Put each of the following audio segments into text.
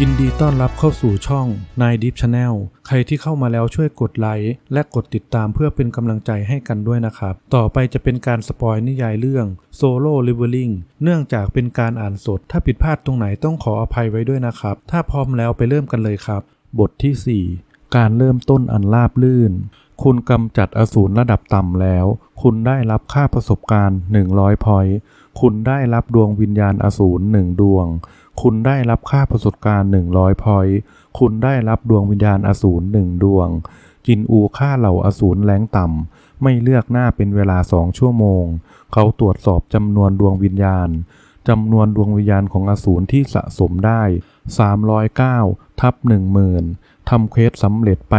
ยินดีต้อนรับเข้าสู่ช่องนายดิฟชาแนลใครที่เข้ามาแล้วช่วยกดไลค์และกดติดตามเพื่อเป็นกำลังใจให้กันด้วยนะครับ ต่อไปจะเป็นการสปอยนิยายเรื่องโซโล่ลิเวอริงเนื่องจากเป็นการอ่านสด ถ้าผิดพลาดตรงไหนต้องขออภัยไว้ด้วยนะครับ ถ้าพร้อมแล้วไปเริ่มกันเลยครับ บทที่ 4 การเริ่มต้นอันราบลื่น คุณกำจัดอสูรระดับต่ำแล้ว คุณได้รับค่าประสบการณ์ 100พอยต์คุณได้รับดวงวิญญาณอสูรหนึ่งดวง คุณได้รับค่าประสบการณ์ 100 พอยต์คุณได้รับดวงวิญญาณอสูรหนึ่งดวงจินอูค่าเหล่าอสูรแรงต่ำ ไม่เลือกหน้าเป็นเวลาสองชั่วโมง เขาตรวจสอบจำนวนดวงวิญญาณจำนวนดวงวิญญาณของอสูรที่สะสมได้ 309ทับ10,000ทำเควสสำเร็จไป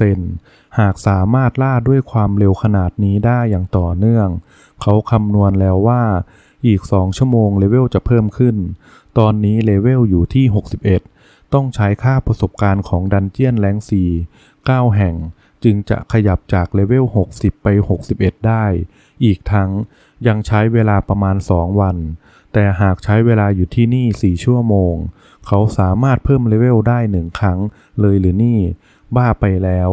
3%หากสามารถล่าด้วยความเร็วขนาดนี้ได้อย่างต่อเนื่อง เขาคำนวณแล้วว่า อีก 2 ชั่วโมงเลเวลจะเพิ่มขึ้น ตอนนี้เลเวลอยู่ที่ 61 ต้องใช้ค่าประสบการณ์ของดันเจียนแรง4 9 แห่ง จึงจะขยับจากเลเวล 60 ไป 61 ได้ อีกทั้งยังใช้เวลาประมาณ 2 วัน แต่หากใช้เวลาอยู่ที่นี่ 4 ชั่วโมง เขาสามารถเพิ่มเลเวลได้หนึ่งครั้งเลยหรือนี่ บ้าไปแล้ว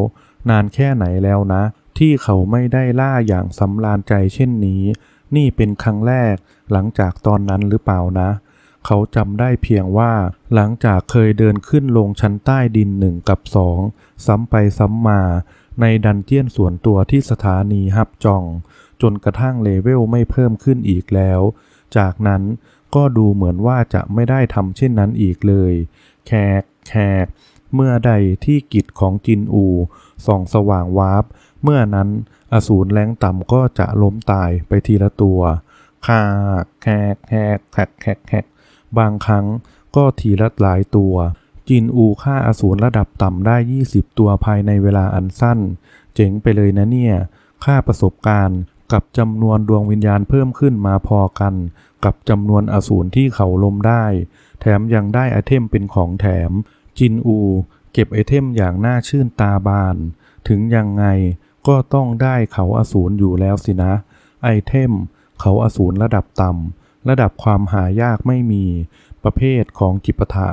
นานแค่ไหนแล้วนะ ที่เขาไม่ได้ล่าอย่างสำราญใจเช่นนี้ นี่เป็นครั้งแรกหลังจากตอนนั้นหรือเปล่านะ เขาจำได้เพียงว่าหลังจากเคยเดินขึ้นลงชั้นใต้ดินหนึ่งกับสองซ้ำไปซ้ำมา ในดันเจียนส่วนตัวที่สถานีฮับจอง จนกระทั่งเลเวลไม่เพิ่มขึ้นอีกแล้ว จากนั้นก็ดูเหมือนว่าจะไม่ได้ทำเช่นนั้นอีกเลย แขกแขกเมื่อใดที่กิจของจินอูส่องสว่างวาบเมื่อนั้นอสูรแรงต่ำก็จะล้มตายไปทีละตัวคาแขกแขกแขกแขกแขก บางครั้งก็ทีละหลายตัว จินอูฆ่าอสูรระดับต่ำได้ 20 ตัวภายในเวลาอันสั้น เจ๋งไปเลยนะเนี่ย ค่าประสบการณ์กับจำนวนดวงวิญญาณเพิ่มขึ้นมาพอกัน กับจำนวนอสูรที่เขาลมได้ แถมยังได้ไอเทมเป็นของแถม จินอู เก็บไอเทมอย่างน่าชื่นตาบาน ถึงยังไงก็ต้องได้เขาอสูรอยู่แล้วสินะ ไอเทม เขาอสูรระดับต่ำ ระดับความหายากไม่มีประเภทของจิปาถะ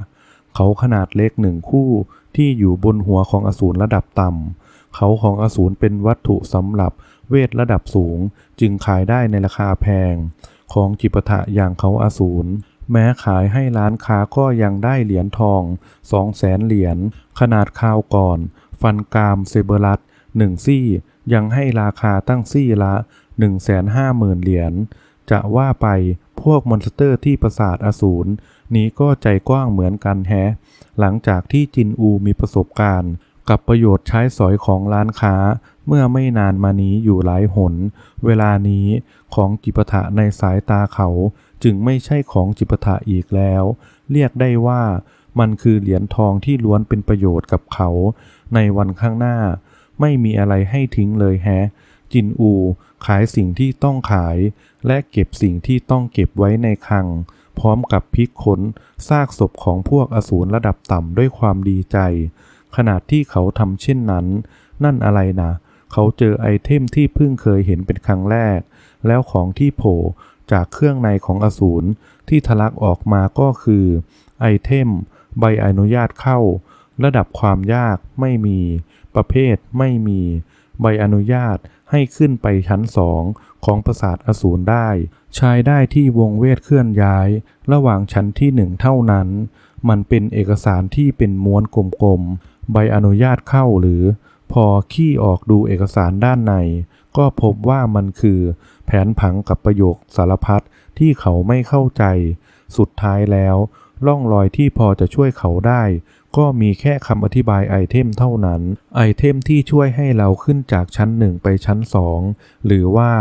เขาขนาดเล็กหนึ่งคู่ที่อยู่บนหัวของอสูรระดับต่ำ เขาของอสูรเป็นวัตถุสำหรับเวทระดับสูง จึงขายได้ในราคาแพง ของจิปาถะอย่างเขาอสูรแม้ขายให้ร้านค้าก็ยังได้เหรียญทองสองแสนเหรียญขนาดคราวก่อน ฟันกามเซเบอรัสหนึ่งซี่ ยังให้ราคาตั้งซี่ละ 1 5 0 0 0 0เหรียญ จะว่าไปพวกมอนสเตอร์ที่ประสาทอสูรนี้ก็ใจกว้างเหมือนกันแฮะ หลังจากที่จินอูมีประสบการณ์ กับประโยชน์ใช้สอยของร้านค้า เมื่อไม่นานมานี้อยู่หลายหน เวลานี้ของจิปาถะในสายตาเขา จึงไม่ใช่ของจิปาถะอีกแล้ว เรียกได้ว่ามันคือเหรียญทองที่ล้วนเป็นประโยชน์กับเขา ในวันข้างหน้า ไม่มีอะไรให้ทิ้งเลยแฮะ จินอู ขายสิ่งที่ต้องขาย และเก็บสิ่งที่ต้องเก็บไว้ในคลัง พร้อมกับพลิกขนซากศพของพวกอสูรระดับต่ำด้วยความดีใจขณะที่เขาทำเช่นนั้น นั่นอะไรนะ เขาเจอไอเทมที่เพิ่งเคยเห็นเป็นครั้งแรก แล้วของที่โผล่จากเครื่องในของอสูรที่ทะลักออกมาก็คือ ไอเทม ใบอนุญาตเข้า ระดับความยากไม่มี ประเภทไม่มี ใบอนุญาตให้ขึ้นไปชั้นสองของปราสาทอสูรได้ ใช้ได้ที่วงเวทเคลื่อนย้าย ระหว่างชั้นที่หนึ่งเท่านั้น มันเป็นเอกสารที่เป็นม้วนกลมๆ ใบอนุญาตเข้าหรือ พอขี้ออกดูเอกสารด้านใน ก็พบว่ามันคือแผนผังกับประโยคสารพัดที่เขาไม่เข้าใจ สุดท้ายแล้ว ร่องรอยที่พอจะช่วยเขาได้ ก็มีแค่คำอธิบายไอเทมเท่านั้น ไอเทมที่ช่วยให้เราขึ้นจากชั้นหนึ่งไปชั้นสองหรือว่า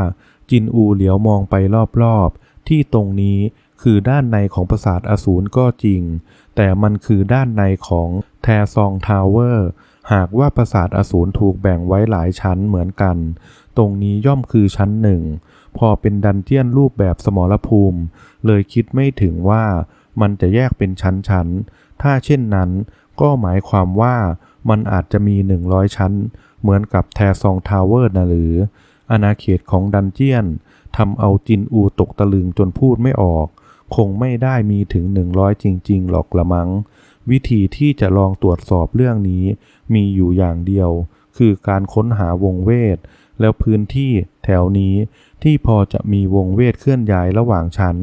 จินอูเหลียวมองไปรอบๆ ที่ตรงนี้คือด้านในของปราสาทอสูรก็จริง แต่มันคือด้านในของแทซองทาวเวอร์หากว่าปราสาทอสูรถูกแบ่งไว้หลายชั้นเหมือนกัน ตรงนี้ย่อมคือชั้นหนึ่ง พอเป็นดันเจียนรูปแบบสมรภูมิ เลยคิดไม่ถึงว่ามันจะแยกเป็นชั้นๆ ถ้าเช่นนั้นก็หมายความว่ามันอาจจะมี 100 ชั้น เหมือนกับแทซองทาวเวอร์นะหรือ อาณาเขตของดันเจียนทำเอาจินอูตกตะลึงจนพูดไม่ออก คงไม่ได้มีถึง 100 จริง ๆ หรอกละมัง้ง วิธีที่จะลองตรวจสอบเรื่องนี้ มีอยู่อย่างเดียว คือการค้นหาวงเวท แล้วพื้นที่แถวนี้ที่พอจะมีวงเวทเคลื่อนย้ายระหว่างชั้น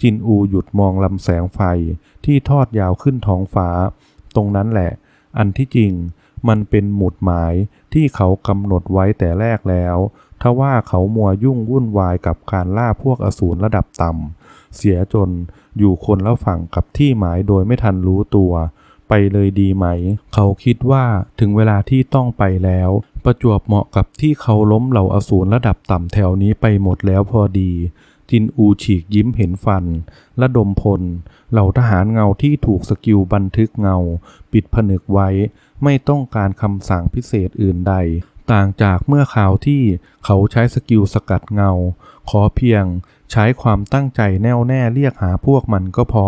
จินอูหยุดมองลำแสงไฟที่ทอดยาวขึ้นท้องฟ้า ตรงนั้นแหละ อันที่จริงมันเป็นหมุดหมายที่เขากำหนดไว้แต่แรกแล้วทว่าเขามัวยุ่งวุ่นวายกับการล่าพวกอสูรระดับต่ำเสียจนอยู่คนละฝั่งกับที่หมายโดยไม่ทันรู้ตัว ไปเลยดีไหม เขาคิดว่าถึงเวลาที่ต้องไปแล้ว ประจวบเหมาะกับที่เขาล้มเหล่าอสูรระดับต่ำแถวนี้ไปหมดแล้วพอดี จินอูฉีกยิ้มเห็นฟันและดมพล เหล่าทหารเงาที่ถูกสกิลบันทึกเงา ปิดผนึกไว้ ไม่ต้องการคำสั่งพิเศษอื่นใด ต่างจากเมื่อข่าวที่เขาใช้สกิลสกัดเงา ขอเพียงใช้ความตั้งใจแน่วแน่เรียกหาพวกมันก็พอ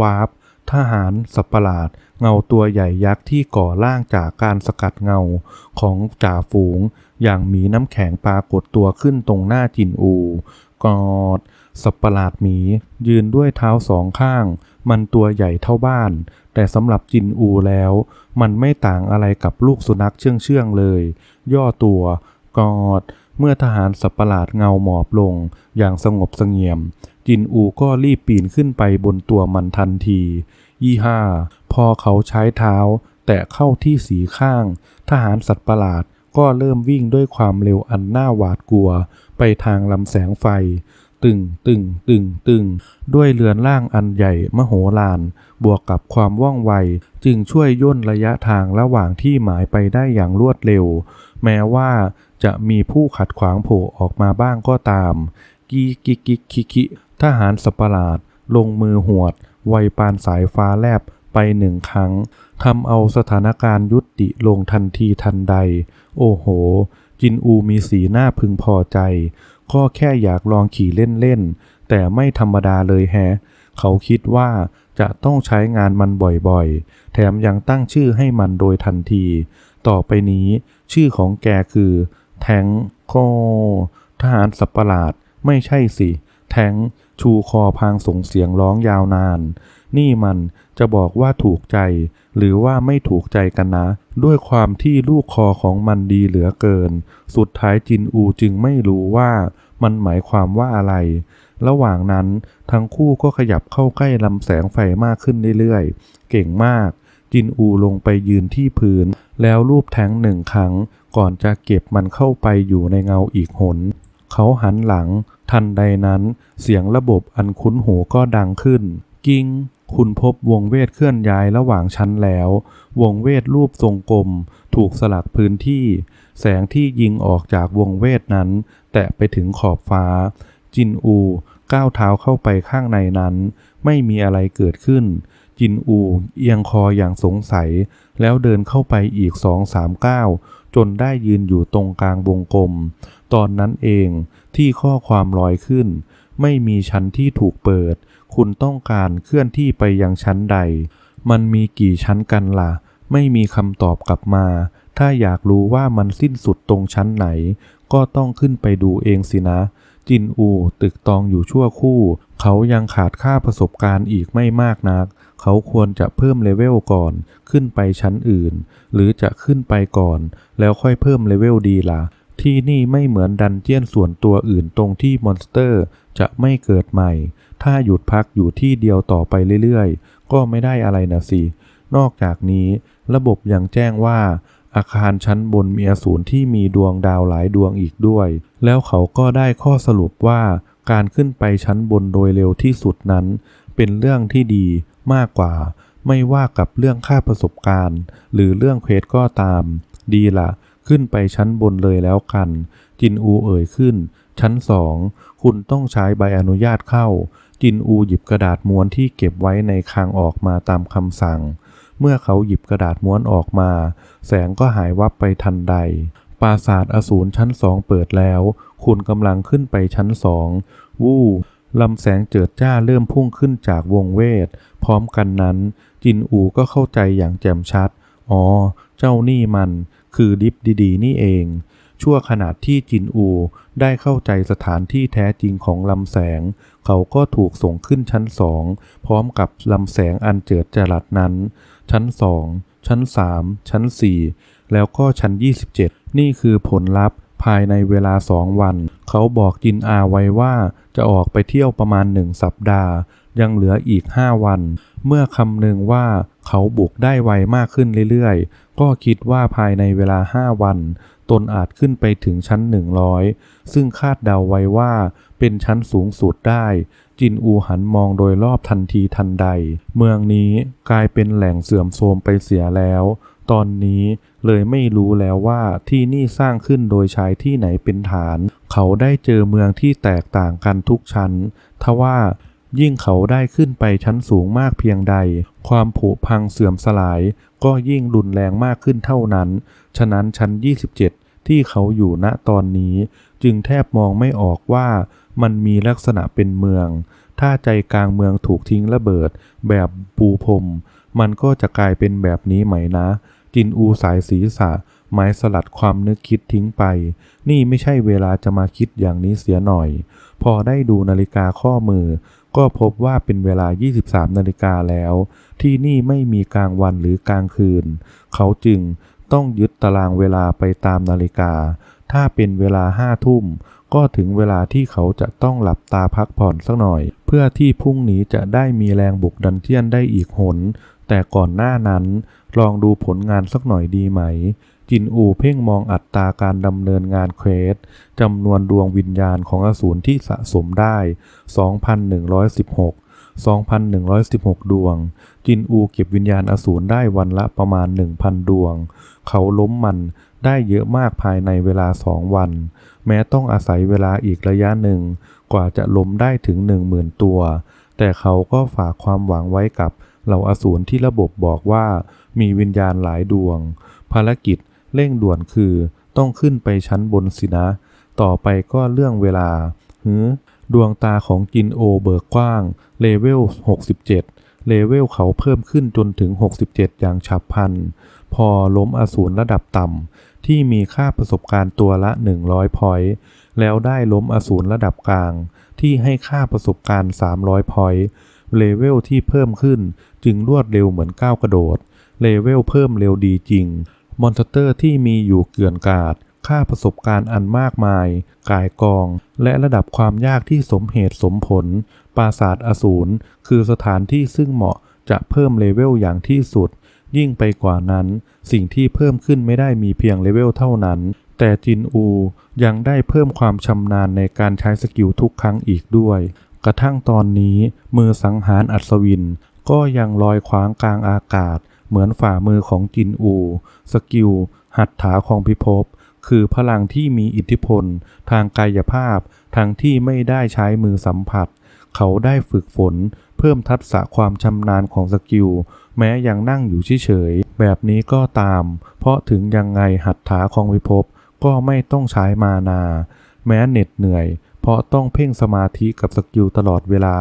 วาร์ปทหารสัตว์ประหลาด เงาตัวใหญ่ยักษ์ที่ก่อร่างจากการสกัดเงาของจ่าฝูง อย่างหมีน้ำแข็งปรากฏตัวขึ้นตรงหน้าจินอู กอด สัตว์ประหลาดหมี ยืนด้วยเท้าสองข้าง มันตัวใหญ่เท่าบ้าน แต่สำหรับจินอูแล้ว มันไม่ต่างอะไรกับลูกสุนัขเชื่องๆเลย ย่อตัว กอด เมื่อทหารสัตว์ประหลาดเงาหมอบลง อย่างสงบเสงี่ยม จินอูก็รีบปีนขึ้นไปบนตัวมันทันที ยี่ห้า พอเขาใช้เท้า แตะเข้าที่สีข้าง ทหารสัตว์ประหลาดก็เริ่มวิ่งด้วยความเร็วอันน่าหวาดกลัว ไปทางลำแสงไฟ ตึงตึงตึงตึงด้วยเรือนร่างอันใหญ่มโหฬารบวกกับความว่องไว จึงช่วยย่นระยะทางระหว่างที่หมายไปได้อย่างรวดเร็ว แม้ว่าจะมีผู้ขัดขวางโผล่ออกมาบ้างก็ตาม กีกิกิคิคิทหารสประหลาด ลงมือหวด ไวปานสายฟ้าแลบไปหนึ่งครั้งทำเอาสถานการณ์ยุติลงทันทีทันใด โอ้โห จินอูมีสีหน้าพึงพอใจ ก็แค่อยากลองขี่เล่นๆ แต่ไม่ธรรมดาเลยแฮะ เขาคิดว่าจะต้องใช้งานมันบ่อยๆ แถมยังตั้งชื่อให้มันโดยทันที ต่อไปนี้ชื่อของแกคือ แทงโกทหารสัตว์ประหลาด ไม่ใช่สิ แทงชูคอพางส่งเสียงร้องยาวนาน นี่มันจะบอกว่าถูกใจ หรือว่าไม่ถูกใจกันนะ ด้วยความที่ลูกคอของมันดีเหลือเกิน สุดท้ายจินอูจึงไม่รู้ว่ามันหมายความว่าอะไร ระหว่างนั้นทั้งคู่ก็ขยับเข้าใกล้ลำแสงไฟมากขึ้นเรื่อยๆ เก่งมาก จินอูลงไปยืนที่พื้น แล้วรูปแทงหนึ่งครั้ง ก่อนจะเก็บมันเข้าไปอยู่ในเงาอีกหน เขาหันหลัง ทันใดนั้น เสียงระบบอันคุ้นหูก็ดังขึ้น กิ้งคุณพบวงเวทเคลื่อนย้ายระหว่างชั้นแล้ว วงเวทรูปทรงกลม ถูกสลักพื้นที่ แสงที่ยิงออกจากวงเวทนั้น แตะไปถึงขอบฟ้า จินอูก้าวเท้าเข้าไปข้างในนั้น ไม่มีอะไรเกิดขึ้น จินอูเอียงคออย่างสงสัย แล้วเดินเข้าไปอีกสองสามก้าวจนได้ยืนอยู่ตรงกลางวงกลม ตอนนั้นเองที่ข้อความลอยขึ้น ไม่มีชั้นที่ถูกเปิด คุณต้องการเคลื่อนที่ไปยังชั้นใด มันมีกี่ชั้นกันล่ะ ไม่มีคำตอบกลับมา ถ้าอยากรู้ว่ามันสิ้นสุดตรงชั้นไหน ก็ต้องขึ้นไปดูเองสินะ จินอูตึกตองอยู่ชั่วคู่ เขายังขาดค่าประสบการณ์อีกไม่มากนัก เขาควรจะเพิ่มเลเวลก่อน ขึ้นไปชั้นอื่น หรือจะขึ้นไปก่อน แล้วค่อยเพิ่มเลเวลดีล่ะที่นี่ไม่เหมือนดันเจียนส่วนตัวอื่นตรงที่มอนสเตอร์จะไม่เกิดใหม่ ถ้าหยุดพักอยู่ที่เดียวต่อไปเรื่อยๆ ก็ไม่ได้อะไรนะสิ นอกจากนี้ระบบยังแจ้งว่า อาคารชั้นบนมีอสูรที่มีดวงดาวหลายดวงอีกด้วย แล้วเขาก็ได้ข้อสรุปว่าการขึ้นไปชั้นบนโดยเร็วที่สุดนั้น เป็นเรื่องที่ดีมากกว่า ไม่ว่ากับเรื่องค่าประสบการณ์ หรือเรื่องเควสก็ตาม ดีละขึ้นไปชั้นบนเลยแล้วกัน จินอูเอ่ยขึ้น ชั้นสองคุณต้องใช้ใบอนุญาตเข้า จินอูหยิบกระดาษม้วนที่เก็บไว้ในคลังออกมาตามคำสั่ง เมื่อเขาหยิบกระดาษม้วนออกมา แสงก็หายวับไปทันใด ปราสาทอสูรชั้นสองเปิดแล้ว คุณกำลังขึ้นไปชั้นสอง วู้ลำแสงเจิดจ้าเริ่มพุ่งขึ้นจากวงเวท พร้อมกันนั้น จินอูก็เข้าใจอย่างแจ่มชัด อ๋อ เจ้านี่มัน คือดิฟดีๆ นี่เอง ชั่วขณะที่จินอู ได้เข้าใจสถานที่แท้จริงของลำแสง เขาก็ถูกส่งขึ้นชั้นสอง พร้อมกับลำแสงอันเจิดจรัสนั้น ชั้นสองชั้นสามชั้นสี่แล้วก็ชั้น 27 นี่คือผลลัพธ์ภายในเวลาสองวัน เขาบอกจินอาไว้ว่าจะออกไปเที่ยวประมาณหนึ่งสัปดาห์ ยังเหลืออีก 5 วัน เมื่อคำนึงว่าเขาบุกได้ไวมากขึ้นเรื่อยๆ ก็คิดว่าภายในเวลา 5 วัน ตนอาจขึ้นไปถึงชั้น 100 ซึ่งคาดเดาไว้ว่าเป็นชั้นสูงสุดได้ จินอูหันมองโดยรอบทันทีทันใด เมืองนี้กลายเป็นแหล่งเสื่อมโทรมไปเสียแล้ว ตอนนี้เลยไม่รู้แล้วว่าที่นี่สร้างขึ้นโดยใช้ที่ไหนเป็นฐาน เขาได้เจอเมืองที่แตกต่างกันทุกชั้น ทว่ายิ่งเขาได้ขึ้นไปชั้นสูงมากเพียงใด ความผุพังเสื่อมสลาย ก็ยิ่งรุนแรงมากขึ้นเท่านั้น ฉะนั้นชั้น 27 ที่เขาอยู่ณตอนนี้ จึงแทบมองไม่ออกว่ามันมีลักษณะเป็นเมือง ถ้าใจกลางเมืองถูกทิ้งระเบิด แบบปูพรม มันก็จะกลายเป็นแบบนี้ไหมนะ จินอูสายศีรษะไม้สลัดความนึกคิดทิ้งไป นี่ไม่ใช่เวลาจะมาคิดอย่างนี้เสียหน่อย พอได้ดูนาฬิกาข้อมือ ก็พบว่าเป็นเวลา 23 นาฬิกาแล้ว ที่นี่ไม่มีกลางวันหรือกลางคืน เขาจึงต้องยึดตารางเวลาไปตามนาฬิกา ถ้าเป็นเวลาห้าทุ่ม ก็ถึงเวลาที่เขาจะต้องหลับตาพักผ่อนสักหน่อย เพื่อที่พรุ่งนี้จะได้มีแรงบุกดันเจียนได้อีกหน แต่ก่อนหน้านั้น ลองดูผลงานสักหน่อยดีไหม จินอูเพ่งมองอัตราการดำเนินงานเควสจำนวนดวงวิญญาณของอสูรที่สะสมได้ 2,116 2,116 ดวง จินอูเก็บวิญญาณอสูรได้วันละประมาณ 1,000 ดวง เขาล้มมันได้เยอะมากภายในเวลาสองวัน แม้ต้องอาศัยเวลาอีกระยะหนึ่ง กว่าจะล้มได้ถึง 10,000 ตัว แต่เขาก็ฝากความหวังไว้กับเหล่าอสูรที่ระบบบอกว่ามีวิญญาณหลายดวง ภารกิจ เร่งด่วนคือ ต้องขึ้นไปชั้นบนสินะ ต่อไปก็เรื่องเวลาหือดวงตาของจินโอเบิกกว้าง เลเวล 67 เลเวลเขาเพิ่มขึ้นจนถึง 67 อย่างฉับพลัน พอล้มอสูรระดับต่ำ ที่มีค่าประสบการณ์ตัวละ 100 พอยต์ แล้วได้ล้มอสูรระดับกลาง ที่ให้ค่าประสบการณ์ 300 พอยต์ เลเวลที่เพิ่มขึ้นจึงรวดเร็วเหมือนก้าวกระโดด เลเวลเพิ่มเร็วดีจริง มอนสเตอร์ที่มีอยู่เกลื่อนกาดค่าประสบการณ์อันมากมาย กายกอง และระดับความยากที่สมเหตุสมผล ปราสาทอสูรคือสถานที่ซึ่งเหมาะจะเพิ่มเลเวลอย่างที่สุด ยิ่งไปกว่านั้น สิ่งที่เพิ่มขึ้นไม่ได้มีเพียงเลเวลเท่านั้น แต่จินอูยังได้เพิ่มความชำนาญในการใช้สกิลทุกครั้งอีกด้วย กระทั่งตอนนี้มือสังหารอัศวิน ก็ยังลอยขวางกลางอากาศ เหมือนฝ่ามือของจินอู สกิล หัตถาของพิภพ คือพลังที่มีอิทธิพล ทางกายภาพ ทั้งที่ไม่ได้ใช้มือสัมผัส เขาได้ฝึกฝน เพิ่มทักษะความชำนาญของสกิล แม้ยังนั่งอยู่เฉยๆ แบบนี้ก็ตาม เพราะถึงยังไงหัตถาของวิภพก็ไม่ต้องใช้มานา แม้เหน็ดเหนื่อย เพราะต้องเพ่งสมาธิกับสกิลตลอดเวลา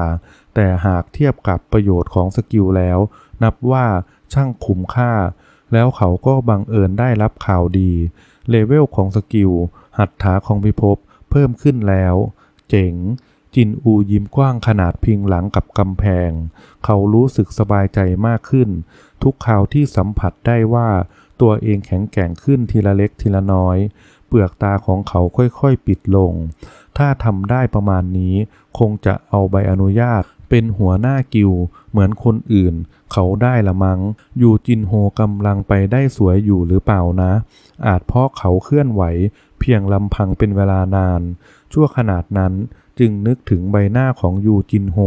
แต่หากเทียบกับประโยชน์ของสกิลแล้ว นับว่า ช่างคุ้มค่า แล้วเขาก็บังเอิญได้รับข่าวดี เลเวลของสกิล หัตถาของพิภพเพิ่มขึ้นแล้ว เจ๋ง จินอูยิ้มกว้างขนาดพิงหลังกับกำแพง เขารู้สึกสบายใจมากขึ้น ทุกข่าวที่สัมผัสได้ว่าตัวเองแข็งแกร่งขึ้นทีละเล็กทีละน้อย ปลือกตาของเขาค่อยๆปิดลง ถ้าทำได้ประมาณนี้ คงจะเอาใบอนุญาตเป็นหัวหน้ากิลด์เหมือนคนอื่น เขาได้ละมัง้งยูจินโฮกำลังไปได้สวยอยู่หรือเปล่านะ อาจเพราะเขาเคลื่อนไหว เพียงลำพังเป็นเวลานาน ชั่วขนาดนั้นจึงนึกถึงใบหน้าของยูจินโฮ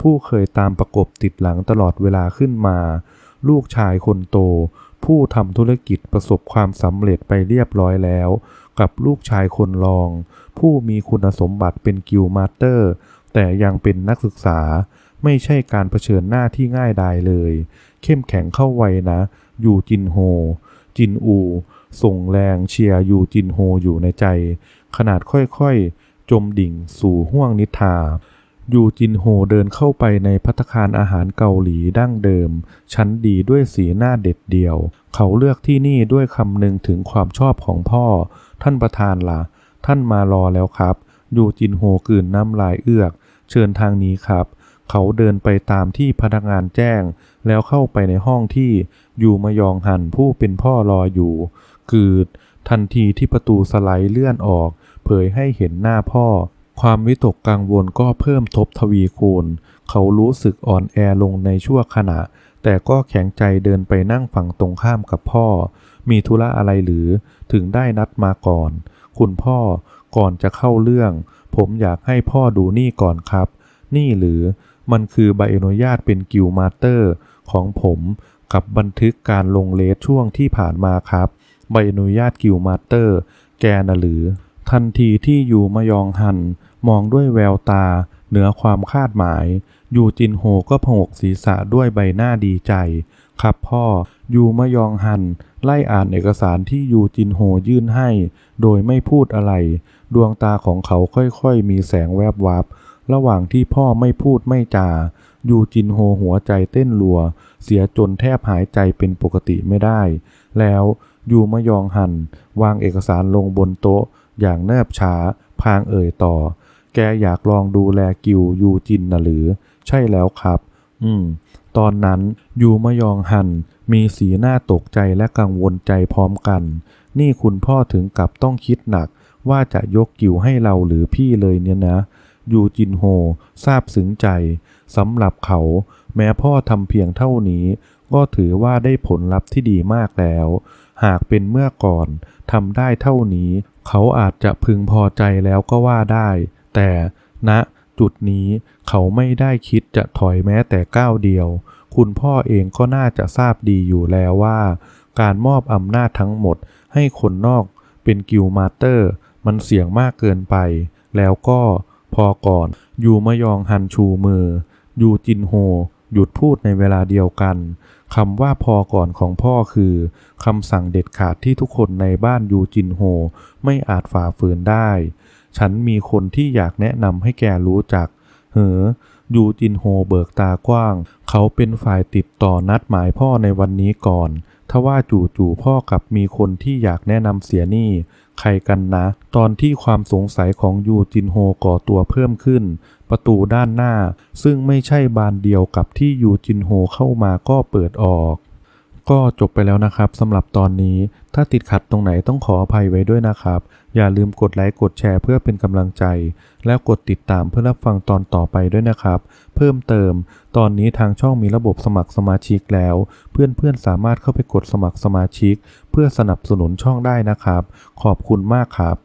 ผู้เคยตามประกบติดหลังตลอดเวลาขึ้นมา ลูกชายคนโต ผู้ทำธุรกิจประสบความสำเร็จไปเรียบร้อยแล้ว กับลูกชายคนรอง ผู้มีคุณสมบัติเป็นกิลมาสเตอร์ แต่ยังเป็นนักศึกษา ไม่ใช่การเผชิญหน้าที่ง่ายดายเลย เข้มแข็งเข้าไว้นะยูจินโฮ จินอู ส่งแรงเชียร์ยูจินโฮอยู่ในใจ ขนาดค่อยๆ จมดิ่งสู่ห้วงนิทรา ยูจินโฮเดินเข้าไปในพัตคารอาหารเกาหลีดั้งเดิม ชั้นดีด้วยสีหน้าเด็ดเดี่ยว เขาเลือกที่นี่ด้วยคำนึงถึงความชอบของพ่อ ท่านประธานล่ะ ท่านมารอแล้วครับ ยูจินโฮกืนน้ำลายเอือก เชิญทางนี้ครับ เขาเดินไปตามที่พนักงานแจ้ง แล้วเข้าไปในห้องที่ยูมยองหันผู้เป็นพ่อรออยู่คือทันทีที่ประตูสไลด์เลื่อนออก เผยให้เห็นหน้าพ่อ ความวิตกกังวลก็เพิ่มทบทวีคูณ เขารู้สึกอ่อนแอลงในชั่วขณะ แต่ก็แข็งใจเดินไปนั่งฝั่งตรงข้ามกับพ่อ มีธุระอะไรหรือถึงได้นัดมาก่อน คุณพ่อก่อนจะเข้าเรื่อง ผมอยากให้พ่อดูนี่ก่อนครับ นี่หรือมันคือใบอนุญาตเป็นกิลมาสเตอร์ของผมกับบันทึกการลงเลสช่วงที่ผ่านมาครับ ใบอนุญาตกิลมาสเตอร์ แกนะหรือ ทันทีที่ยูมยองหันมองด้วยแววตา เหนือความคาดหมายยูจินโฮก็ผงกศีรษะด้วยใบหน้าดีใจ ครับพ่อยูมยองหัน ไล่อ่านเอกสารที่ยูจินโฮยื่นให้ โดยไม่พูดอะไร ดวงตาของเขาค่อยๆ มีแสงแวบวับ ระหว่างที่พ่อไม่พูดไม่จา ยูจินโฮหัวใจเต้นรัว เสียจนแทบหายใจเป็นปกติไม่ได้ แล้วยูมยองหัน วางเอกสารลงบนโต๊ะ อย่างแนบช้า พางเอ่ยต่อ แกอยากลองดูแลกิวยูจินนะหรือ ใช่แล้วครับ อืม ตอนนั้นยูมยองหัน มีสีหน้าตกใจและกังวลใจพร้อมกัน นี่คุณพ่อถึงกับต้องคิดหนัก ว่าจะยกกิวให้เราหรือพี่เลยเนี่ยนะ ยูจินโฮทราบซึ้งใจสำหรับเขา แม้พ่อทำเพียงเท่านี้ ก็ถือว่าได้ผลลัพธ์ที่ดีมากแล้ว หากเป็นเมื่อก่อนทำได้เท่านี้ เขาอาจจะพึงพอใจแล้วก็ว่าได้ แต่ณจุดนี้เขาไม่ได้คิดจะถอยแม้แต่ก้าวเดียว คุณพ่อเองก็น่าจะทราบดีอยู่แล้วว่า การมอบอำนาจทั้งหมดให้คนนอกเป็นกิลมาเตอร์ มันเสี่ยงมากเกินไป แล้วก็พอก่อนยูมยองฮันชูมือยูจินโฮ หยุดพูดในเวลาเดียวกัน คำว่าพอก่อนของพ่อคือคำสั่งเด็ดขาดที่ทุกคนในบ้านยูจินโฮไม่อาจฝ่าฝืนได้ ฉันมีคนที่อยากแนะนำให้แกรู้จักเฮ้อยูจินโฮเบิกตากว้าง เขาเป็นฝ่ายติดต่อนัดหมายพ่อในวันนี้ก่อน ทว่าจู่ๆพ่อกลับมีคนที่อยากแนะนำเสียนี่ ใครกันนะ ตอนที่ความสงสัยของยูจินโฮก่อตัวเพิ่มขึ้น ประตูด้านหน้า ซึ่งไม่ใช่บานเดียวกับที่ยูจินโฮเข้ามาก็เปิดออก ก็จบไปแล้วนะครับสำหรับตอนนี้ ถ้าติดขัดตรงไหนต้องขออภัยไว้ด้วยนะครับ อย่าลืมกดไลค์กดแชร์เพื่อเป็นกำลังใจ แล้วกดติดตามเพื่อรับฟังตอนต่อไปด้วยนะครับ เพิ่มเติม ตอนนี้ทางช่องมีระบบสมัครสมาชิกแล้ว เพื่อนๆสามารถเข้าไปกดสมัครสมาชิก เพื่อสนับสนุนช่องได้นะครับ ขอบคุณมากครับ